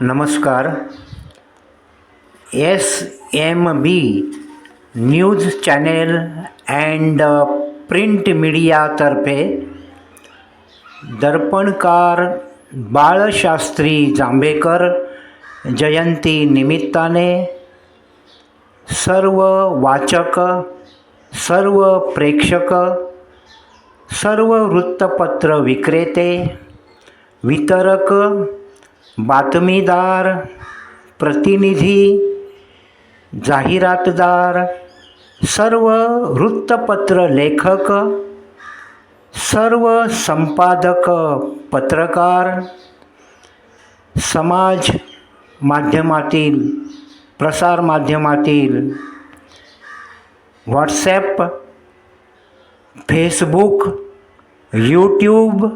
नमस्कार. S M B news channel and print मीडियातर्फे दर्पणकार बाळशास्त्री जांभेकर जयंती निमित्ताने सर्व वाचक सर्व प्रेक्षक सर्व वृत्तपत्र विक्रेते वितरक बातमीदार प्रतिनिधी जाहिरातदार सर्व वृत्तपत्र लेखक सर्व संपादक पत्रकार समाज माध्यमातील प्रसार माध्यमातील WhatsApp Facebook YouTube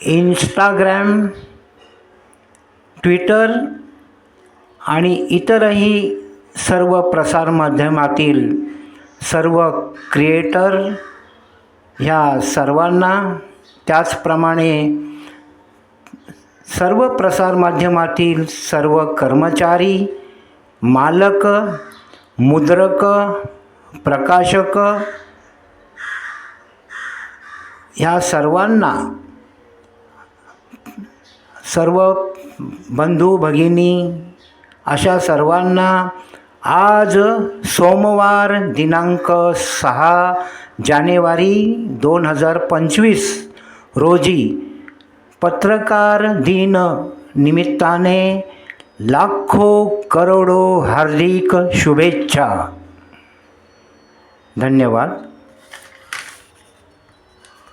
Instagram Twitter आणि इतरही सर्व प्रसारमाध्यमातील सर्व क्रिएटर ह्या सर्वांना त्याचप्रमाणे सर्व प्रसारमाध्यमातील सर्व कर्मचारी मालक मुद्रक प्रकाशक ह्या सर्वांना सर्व बंधू भगिनी अशा सर्वांना आज सोमवार दिनांक सहा जानेवारी दोन हजार पंचवीस रोजी पत्रकार दिन निमित्ताने लाखो करोडो हार्दिक शुभेच्छा. धन्यवाद.